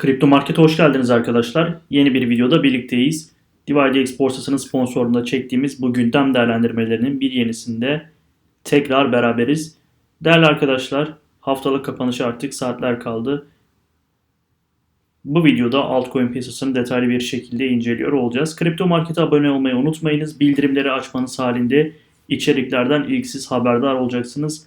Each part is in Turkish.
Kripto Market'e hoş geldiniz arkadaşlar. Yeni bir videoda birlikteyiz. DivideX borsasının sponsorluğunda çektiğimiz bu gündem değerlendirmelerinin bir yenisinde tekrar beraberiz. Değerli arkadaşlar, haftalık kapanışı artık saatler kaldı. Bu videoda altcoin piyasasını detaylı bir şekilde inceliyor olacağız. Kripto Market'e abone olmayı unutmayınız. Bildirimleri açmanız halinde içeriklerden ilk siz haberdar olacaksınız.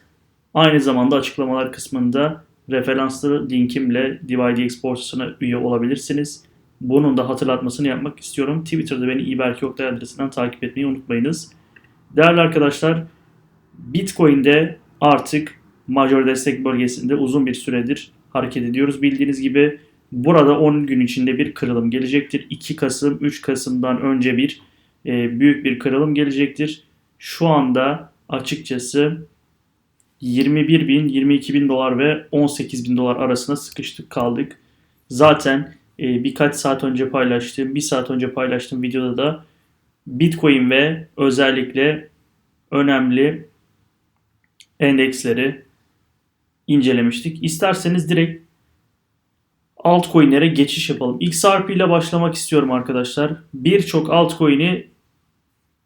Aynı zamanda açıklamalar kısmında referanslı linkimle DivideX borsasına üye olabilirsiniz. Bunun da hatırlatmasını yapmak istiyorum. Twitter'da beni İberk Oktay adresinden takip etmeyi unutmayınız. Değerli arkadaşlar, Bitcoin'de artık major destek bölgesinde uzun bir süredir hareket ediyoruz. Bildiğiniz gibi burada 10 gün içinde bir kırılım gelecektir. 2 Kasım, 3 Kasım'dan önce bir e, büyük bir kırılım gelecektir. Şu anda açıkçası 21 bin, 22 bin dolar ve 18 bin dolar arasında sıkıştık kaldık. Zaten e, birkaç saat önce paylaştığım, bir saat önce paylaştığım videoda da Bitcoin ve özellikle önemli endeksleri incelemiştik. İsterseniz direkt altcoin'lere geçiş yapalım. XRP ile başlamak istiyorum arkadaşlar. Birçok altcoin'i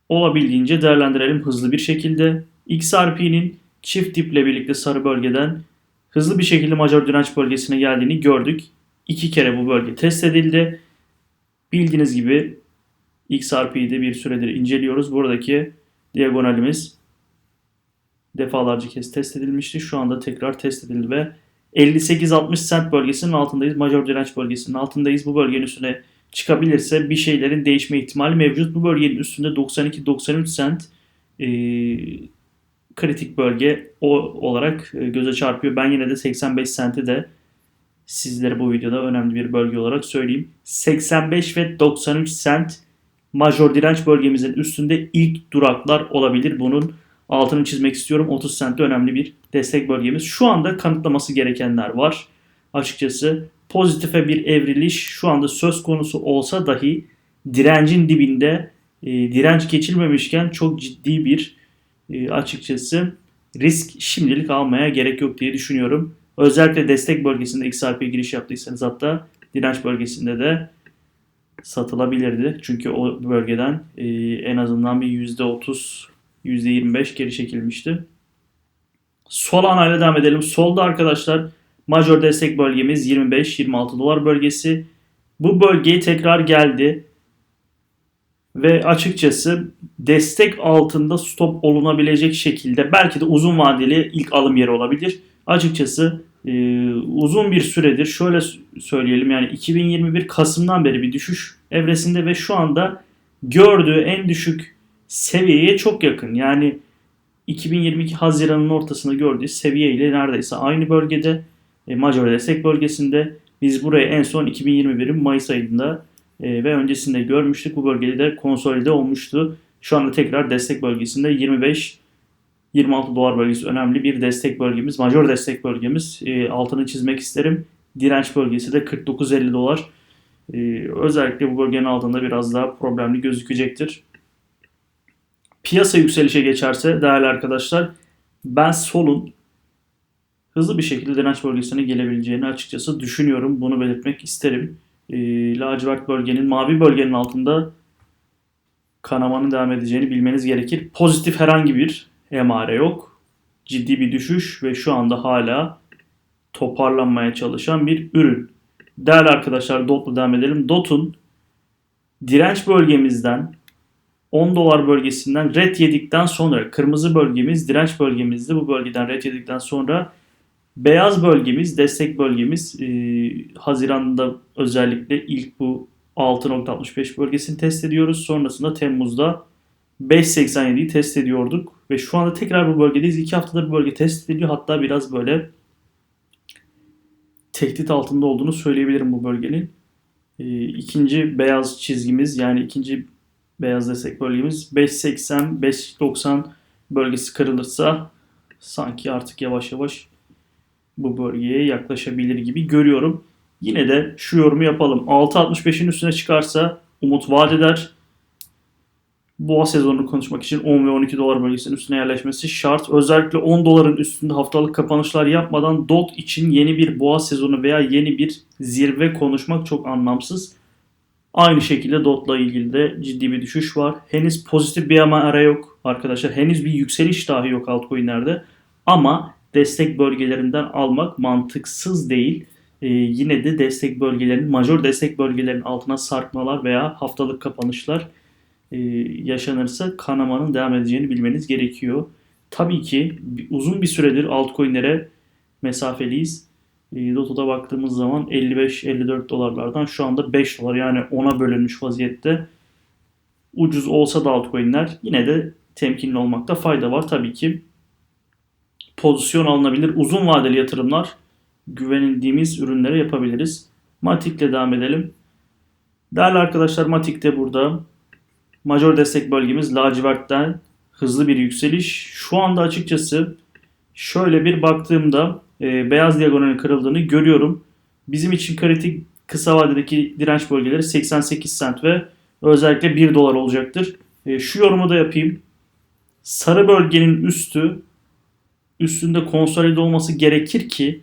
olabildiğince değerlendirelim hızlı bir şekilde. XRP'nin çift diple birlikte sarı bölgeden hızlı bir şekilde major direnç bölgesine geldiğini gördük. İki kere bu bölge test edildi. Bildiğiniz gibi XRP'yi de bir süredir inceliyoruz. Buradaki diagonalimiz defalarca kez test edilmişti. Şu anda tekrar test edildi ve 58-60 cent bölgesinin altındayız. Major direnç bölgesinin altındayız. Bu bölgenin üstüne çıkabilirse bir şeylerin değişme ihtimali mevcut. Bu bölgenin üstünde 92-93 cent e, kritik bölge o olarak e, göze çarpıyor. Ben yine de 85 senti de sizlere bu videoda önemli bir bölge olarak söyleyeyim. 85 ve 93 sent major direnç bölgemizin üstünde ilk duraklar olabilir. Bunun altını çizmek istiyorum. 30 sentte önemli bir destek bölgemiz. Şu anda kanıtlaması gerekenler var. Açıkçası pozitife bir evriliş şu anda söz konusu olsa dahi direncin dibinde e, direnç geçilmemişken çok ciddi bir açıkçası risk şimdilik almaya gerek yok diye düşünüyorum. Özellikle destek bölgesinde XRP giriş yaptıysanız hatta direnç bölgesinde de satılabilirdi. Çünkü o bölgeden e, en azından bir %30, %25 geri çekilmişti. Sol anayla devam edelim. Solda arkadaşlar major destek bölgemiz 25-26 dolar bölgesi. Bu bölgeye tekrar geldi. Ve açıkçası destek altında stop olunabilecek şekilde belki de uzun vadeli ilk alım yeri olabilir. Açıkçası e, uzun bir süredir şöyle söyleyelim yani 2021 Kasım'dan beri bir düşüş evresinde ve şu anda gördüğü en düşük seviyeye çok yakın. Yani 2022 Haziran'ın ortasında gördüğü seviye ile neredeyse aynı bölgede e, major destek bölgesinde biz buraya en son 2021'in Mayıs ayında e, ve öncesinde görmüştük. Bu bölgede de konsolide olmuştu. Şu anda tekrar destek bölgesinde 25 26 dolar bölgesi önemli bir destek bölgemiz. Major destek bölgemiz. E, altını çizmek isterim. Direnç bölgesi de 49-50 dolar. E, özellikle bu bölgenin altında biraz daha problemli gözükecektir. Piyasa yükselişe geçerse değerli arkadaşlar ben solun hızlı bir şekilde direnç bölgesine gelebileceğini açıkçası düşünüyorum. Bunu belirtmek isterim. E, lacivert bölgenin, mavi bölgenin altında kanamanın devam edeceğini bilmeniz gerekir. Pozitif herhangi bir emare yok. Ciddi bir düşüş ve şu anda hala toparlanmaya çalışan bir ürün. Değerli arkadaşlar DOT'la devam edelim. DOT'un direnç bölgemizden 10 dolar bölgesinden red yedikten sonra kırmızı bölgemiz direnç bölgemizdi. Bu bölgeden red yedikten sonra beyaz bölgemiz destek bölgemiz e, Haziran'da özellikle ilk bu 6.65 bölgesini test ediyoruz. Sonrasında Temmuz'da 5.87'yi test ediyorduk. Ve şu anda tekrar bu bölgedeyiz. 2 haftada bir bölge test ediliyor. Hatta biraz böyle tehdit altında olduğunu söyleyebilirim bu bölgenin. E, ikinci beyaz çizgimiz yani ikinci beyaz destek bölgemiz 5.80 5.90 bölgesi kırılırsa sanki artık yavaş yavaş bu bölgeye yaklaşabilir gibi görüyorum. Yine de şu yorumu yapalım. 6.65'in üstüne çıkarsa umut vaat eder. boğa sezonunu konuşmak için 10 ve 12 dolar bölgesinin üstüne yerleşmesi şart. Özellikle 10 doların üstünde haftalık kapanışlar yapmadan DOT için yeni bir boğa sezonu veya yeni bir zirve konuşmak çok anlamsız. Aynı şekilde DOT'la ilgili de ciddi bir düşüş var. Henüz pozitif bir ara yok arkadaşlar. Henüz bir yükseliş dahi yok altcoin'lerde. Ama destek bölgelerinden almak mantıksız değil. Ee, yine de destek bölgelerin, major destek bölgelerinin altına sarkmalar veya haftalık kapanışlar e, yaşanırsa kanamanın devam edeceğini bilmeniz gerekiyor. Tabii ki uzun bir süredir altcoin'lere mesafeliyiz. E, baktığımız zaman 55-54 dolarlardan şu anda 5 dolar yani 10'a bölünmüş vaziyette. Ucuz olsa da altcoin'ler yine de temkinli olmakta fayda var. Tabii ki pozisyon alınabilir. Uzun vadeli yatırımlar güvenildiğimiz ürünlere yapabiliriz. Matic ile devam edelim. Değerli arkadaşlar Matic de burada. Major destek bölgemiz lacivertten hızlı bir yükseliş. Şu anda açıkçası şöyle bir baktığımda e, beyaz diagonalin kırıldığını görüyorum. Bizim için kritik kısa vadedeki direnç bölgeleri 88 cent ve özellikle 1 dolar olacaktır. E, şu yorumu da yapayım. Sarı bölgenin üstü üstünde konsolide olması gerekir ki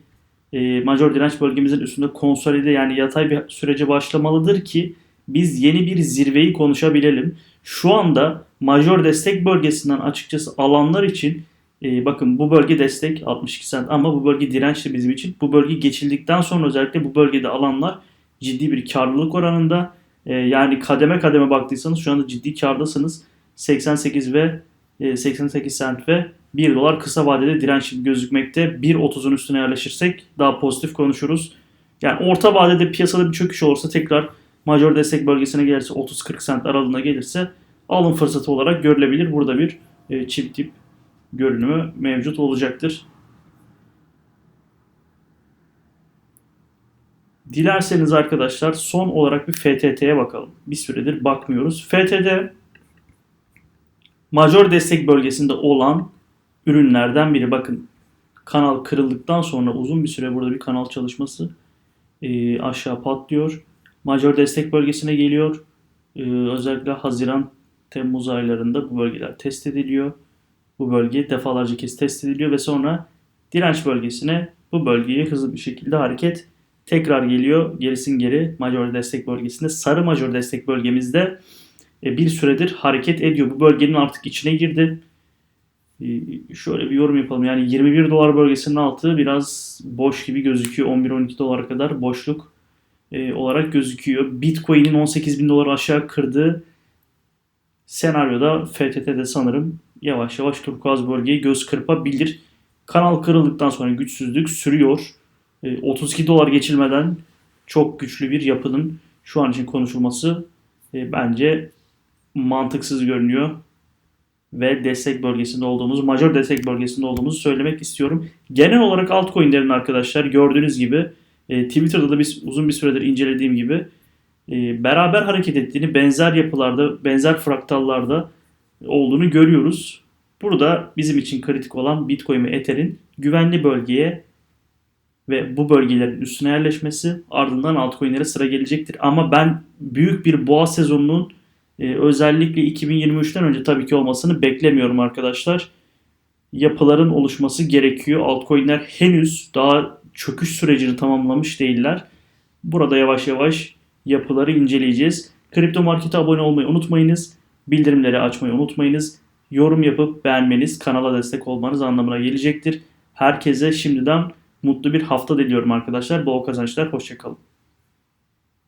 e, major direnç bölgemizin üstünde konsolide yani yatay bir sürece başlamalıdır ki biz yeni bir zirveyi konuşabilelim. Şu anda major destek bölgesinden açıkçası alanlar için e, bakın bu bölge destek 62 cent ama bu bölge dirençli bizim için. Bu bölge geçildikten sonra özellikle bu bölgede alanlar ciddi bir karlılık oranında. E, yani kademe kademe baktıysanız şu anda ciddi kardasınız. 88 ve e, 88 cent ve 1 dolar kısa vadede direnç gözükmekte. 1.30'un üstüne yerleşirsek daha pozitif konuşuruz. Yani orta vadede piyasada bir çöküş olursa tekrar major destek bölgesine gelirse 30-40 cent aralığına gelirse alım fırsatı olarak görülebilir. Burada bir e, çift tip görünümü mevcut olacaktır. Dilerseniz arkadaşlar son olarak bir FTT'ye bakalım. Bir süredir bakmıyoruz. FTT major destek bölgesinde olan ürünlerden biri. Bakın kanal kırıldıktan sonra uzun bir süre burada bir kanal çalışması e, aşağı patlıyor. Major destek bölgesine geliyor. E, özellikle Haziran Temmuz aylarında bu bölgeler test ediliyor. Bu bölge defalarca kez test ediliyor ve sonra direnç bölgesine bu bölgeye hızlı bir şekilde hareket tekrar geliyor. Gerisin geri major destek bölgesinde. Sarı major destek bölgemizde e, bir süredir hareket ediyor. Bu bölgenin artık içine girdi. E, şöyle bir yorum yapalım. Yani 21 dolar bölgesinin altı biraz boş gibi gözüküyor. 11-12 dolara kadar boşluk e, olarak gözüküyor. Bitcoin'in 18 bin dolar aşağı kırdığı senaryoda FTT'de sanırım yavaş yavaş turkuaz bölgeyi göz kırpabilir. Kanal kırıldıktan sonra güçsüzlük sürüyor. 32 e, dolar geçilmeden çok güçlü bir yapının şu an için konuşulması e, bence mantıksız görünüyor. Ve destek bölgesinde olduğumuz, major destek bölgesinde olduğumuzu söylemek istiyorum. Genel olarak altcoin'lerin arkadaşlar gördüğünüz gibi e, Twitter'da da biz uzun bir süredir incelediğim gibi beraber hareket ettiğini benzer yapılarda, benzer fraktallarda olduğunu görüyoruz. Burada bizim için kritik olan Bitcoin ve Ether'in güvenli bölgeye ve bu bölgelerin üstüne yerleşmesi ardından altcoin'lere sıra gelecektir. Ama ben büyük bir boğa sezonunun e, özellikle 2023'ten önce tabii ki olmasını beklemiyorum arkadaşlar. Yapıların oluşması gerekiyor. Altcoin'ler henüz daha çöküş sürecini tamamlamış değiller. Burada yavaş yavaş yapıları inceleyeceğiz. Kripto Market'e abone olmayı unutmayınız. Bildirimleri açmayı unutmayınız. Yorum yapıp beğenmeniz kanala destek olmanız anlamına gelecektir. Herkese şimdiden mutlu bir hafta diliyorum arkadaşlar. Bol kazançlar. Hoşçakalın.